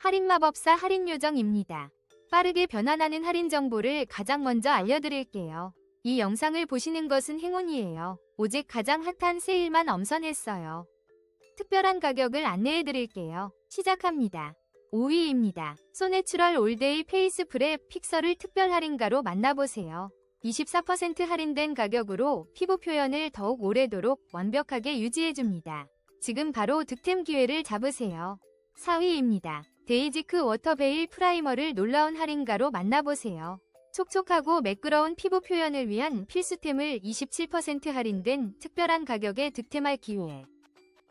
할인마법사 할인요정입니다. 빠르게 변환하는 할인 정보를 가장 먼저 알려드릴게요. 이 영상을 보시는 것은 행운이에요. 오직 가장 핫한 세일만 엄선했어요. 특별한 가격을 안내해드릴게요. 시작합니다. 5위입니다. 소내추럴 올데이 페이스 프랩 픽서를 특별 할인가로 만나보세요. 24% 할인된 가격으로 피부 표현을 더욱 오래도록 완벽하게 유지해줍니다. 지금 바로 득템 기회를 잡으세요. 4위입니다. 데이지크 워터베일 프라이머를 놀라운 할인가로 만나보세요. 촉촉하고 매끄러운 피부 표현을 위한 필수템을 27% 할인된 특별한 가격에 득템할 기회.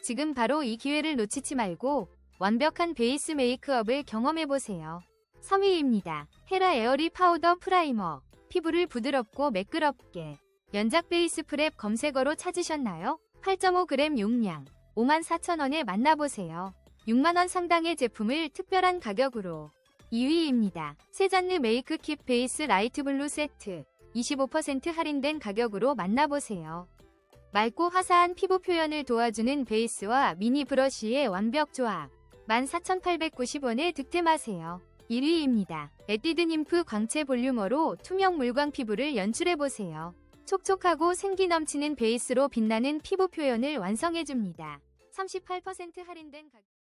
지금 바로 이 기회를 놓치지 말고 완벽한 베이스 메이크업을 경험해보세요. 3위입니다. 헤라 에어리 파우더 프라이머. 피부를 부드럽고 매끄럽게. 연작 베이스 프랩 검색어로 찾으셨나요? 8.5g 용량. 54,000원에 만나보세요. 6만원 상당의 제품을 특별한 가격으로. 2위입니다. 세잔느 메이크킷 베이스 라이트 블루 세트. 25% 할인된 가격으로 만나보세요. 맑고 화사한 피부 표현을 도와주는 베이스와 미니 브러쉬의 완벽 조합. 14,890원에 득템하세요. 1위입니다. 에뛰드 님프 광채 볼륨어로 투명 물광 피부를 연출해보세요. 촉촉하고 생기 넘치는 베이스로 빛나는 피부 표현을 완성해줍니다. 38% 할인된 가격